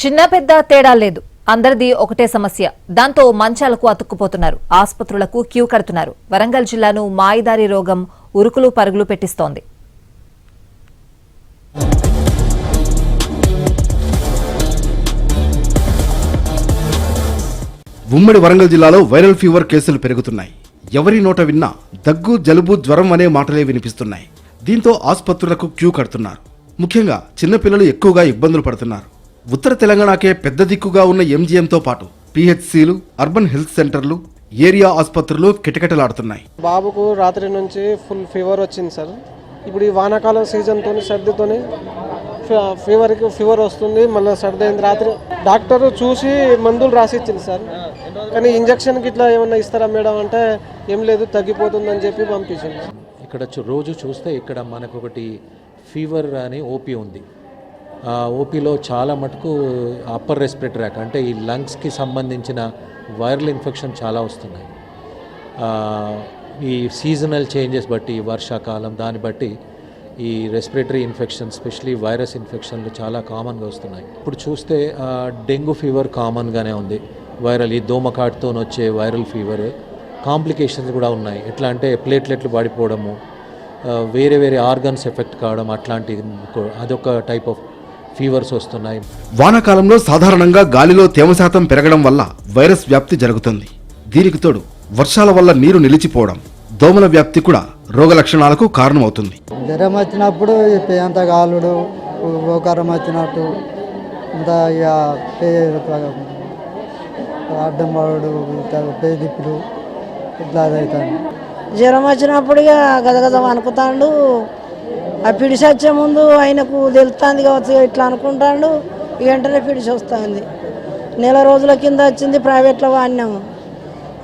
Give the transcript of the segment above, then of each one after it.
చిన్న పెద్ద తేడా లేదు. అందరిది ఒకటే సమస్య. దాంతో మంచాలకు అతుక్కుపోతున్నారు. ఆసుపత్రులకు క్యూ కడుతున్నారు. వరంగల్ జిల్లాను మాయిదారి రోగం ఉరుకులు పరుగులు పెట్టిస్తోంది. ఉమ్మడి వరంగల్ జిల్లాలో వైరల్ ఫీవర్ కేసులు పెరుగుతున్నాయి. ఎవరి నోట విన్నా దగ్గు జలుబు జ్వరం అనే మాటలే వినిపిస్తున్నాయి. దీంతో ఆసుపత్రులకు క్యూ కడుతున్నారు. ముఖ్యంగా చిన్నపిల్లలు ఎక్కువగా ఇబ్బందులు పడుతున్నారు. ఉత్తర తెలంగాణకే పెద్ద దిక్కుగా ఉన్న ఎంజీఎంతో పాటు పిహెచ్సిలు అర్బన్ హెల్త్ సెంటర్లు ఏరియా ఆసుపత్రులు కిటకిటలాడుతున్నాయి. బాబుకు రాత్రి నుంచి ఫుల్ ఫీవర్ వచ్చింది సార్. ఇప్పుడు ఈ వానాకాలం సీజన్తో సర్దితోని ఫీ- ఫీవర్కి ఫీవర్ వస్తుంది మళ్ళీ సర్ది అయింది రాత్రి. డాక్టర్ చూసి మందులు రాసి ఇచ్చింది సార్. కానీ ఇంజక్షన్కి ఇట్లా ఏమన్నా ఇస్తారా మేడం అంటే ఏం లేదు తగ్గిపోతుందని చెప్పి పంపించింది. ఇక్కడ రోజు చూస్తే ఇక్కడ మనకు ఒకటి ఫీవర్ అని ఓపీ ఉంది. ఓపీలో చాలా మటుకు అప్పర్ రెస్పిరేటరీ ర్యాక్ అంటే ఈ లంగ్స్కి సంబంధించిన వైరల్ ఇన్ఫెక్షన్ చాలా వస్తున్నాయి. ఈ సీజనల్ చేంజెస్ బట్టి వర్షాకాలం దాన్ని బట్టి ఈ రెస్పిరేటరీ ఇన్ఫెక్షన్ స్పెషలీ వైరస్ ఇన్ఫెక్షన్లు చాలా కామన్గా వస్తున్నాయి. ఇప్పుడు చూస్తే డెంగ్యూ ఫీవర్ కామన్గానే ఉంది. వైరల్ ఈ దోమకాటుతో వచ్చే వైరల్ ఫీవర్ కాంప్లికేషన్స్ కూడా ఉన్నాయి. ఎట్లా అంటే ప్లేట్లెట్లు పడిపోవడము వేరే వేరే ఆర్గన్స్ ఎఫెక్ట్ కావడం అట్లాంటి అదొక టైప్ ఆఫ్ ఫీవర్స్ వస్తున్నాయి. వానాకాలంలో సాధారణంగా గాలిలో తేమ శాతం పెరగడం వల్ల వైరస్ వ్యాప్తి జరుగుతుంది. దీనికి తోడు వర్షాల వల్ల నీరు నిలిచిపోవడం దోమల వ్యాప్తి కూడా రోగ లక్షణాలకు కారణమవుతుంది. జ్వరం వచ్చినప్పుడు పేంత కాలుడు ఓకారం వచ్చినట్టు ఇంత ఇక అడ్డం పడుడు ఇట్లా పే దిప్పుడు ఇట్లా అవుతాను జ్వరం వచ్చినప్పుడు ఇక గదగద అనుకుతాడు ఆ పిడిసి వచ్చే ముందు ఆయనకు తెలుస్తుంది కావచ్చు ఇట్లా అనుకుంటాడు వెంటనే పిడిసి వస్తుంది. నెల రోజుల కింద వచ్చింది ప్రైవేట్లో వాడినాము.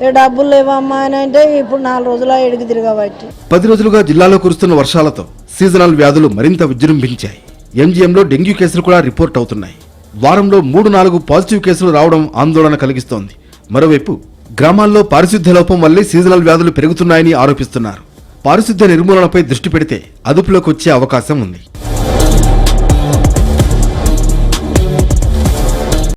ఏ డబ్బులు లేవమ్మా అని అంటే ఇప్పుడు నాలుగు రోజుల ఎడికి తిరగబట్టి. పది రోజులుగా జిల్లాలో కురుస్తున్న వర్షాలతో సీజనల్ వ్యాధులు మరింత విజృంభించాయి. ఎంజీఎంలో డెంగ్యూ కేసులు కూడా రిపోర్ట్ అవుతున్నాయి. వారంలో మూడు నాలుగు పాజిటివ్ కేసులు రావడం ఆందోళన కలిగిస్తోంది. మరోవైపు గ్రామాల్లో పారిశుద్ధ్య లోపం వల్లే సీజనల్ వ్యాధులు పెరుగుతున్నాయని ఆరోపిస్తున్నారు. పారిశుద్ధ్య నిర్మూలనపై దృష్టి పెడితే అదుపులోకి వచ్చే అవకాశం ఉంది.